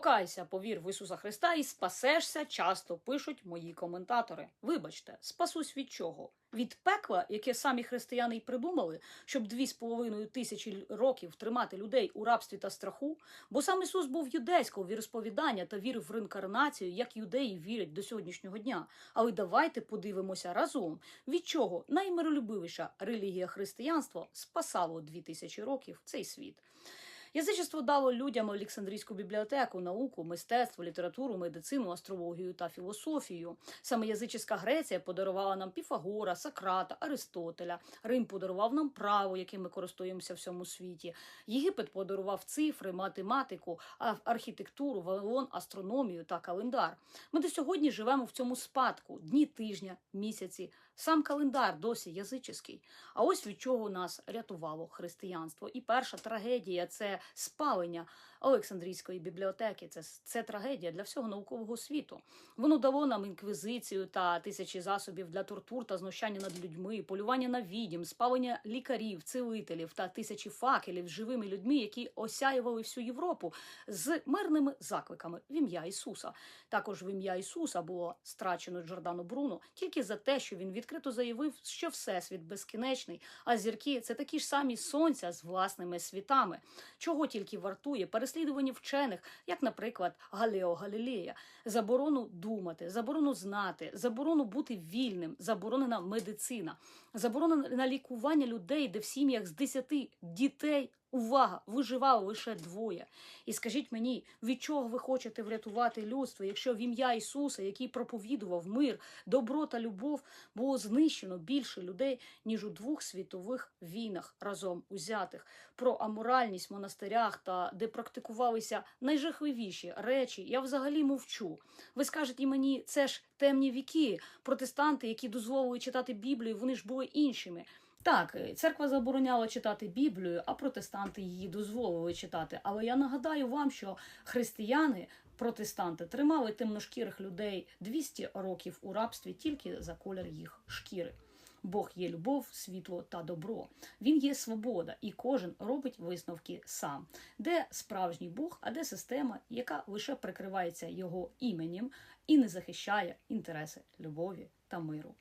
Покайся, повір в Ісуса Христа і спасешся, часто пишуть мої коментатори. Вибачте, спасусь від чого? Від пекла, яке самі християни й придумали, щоб дві з половиною тисячі років тримати людей у рабстві та страху, бо сам Ісус був юдейського віросповідання та вірив в реінкарнацію, як юдеї вірять до сьогоднішнього дня. Але давайте подивимося разом, від чого наймиролюбивіша релігія християнства спасало дві тисячі років цей світ. Язичество дало людям Олександрійську бібліотеку, науку, мистецтво, літературу, медицину, астрологію та філософію. Саме язичська Греція подарувала нам Піфагора, Сократа, Аристотеля. Рим подарував нам право, яким ми користуємося в всьому світі. Єгипет подарував цифри, математику, архітектуру, Вавилон, астрономію та календар. Ми до сьогодні живемо в цьому спадку дні тижня, місяці. Сам календар досі язичний. А ось від чого нас рятувало християнство. І перша трагедія це спалення Олександрійської бібліотеки. Це, це трагедія для всього наукового світу. Воно дало нам інквізицію та тисячі засобів для тортур та знущання над людьми, полювання на відім, спалення лікарів, цілителів та тисячі факелів з живими людьми, які осяювали всю Європу з мирними закликами в ім'я Ісуса. Також в ім'я Ісуса було страчено Джордано Бруно тільки за те, що він відкрито заявив, що всесвіт безкінечний, а зірки це такі ж самі сонця з власними світами. Чого тільки вартує переслідування вчених, як, наприклад, Галео Галілея, заборону думати, заборону знати, заборону бути вільним, заборонена медицина, заборонена лікування людей, де в сім'ях з десяти дітей. Увага, виживало лише двоє. І скажіть мені, від чого ви хочете врятувати людство, якщо в ім'я Ісуса, який проповідував мир, добро та любов, було знищено більше людей, ніж у двох світових війнах разом узятих, про аморальність в монастирях та де практикувалися найжахливіші речі, я взагалі мовчу. Ви скажете мені, це ж темні віки, протестанти, які дозволили читати Біблію, вони ж були іншими. Так, церква забороняла читати Біблію, а протестанти її дозволили читати. Але я нагадаю вам, що християни, протестанти, тримали темношкірих людей 200 років у рабстві тільки за колір їх шкіри. Бог є любов, світло та добро. Він є свобода, і кожен робить висновки сам. Де справжній Бог, а де система, яка лише прикривається його іменем і не захищає інтереси любові та миру.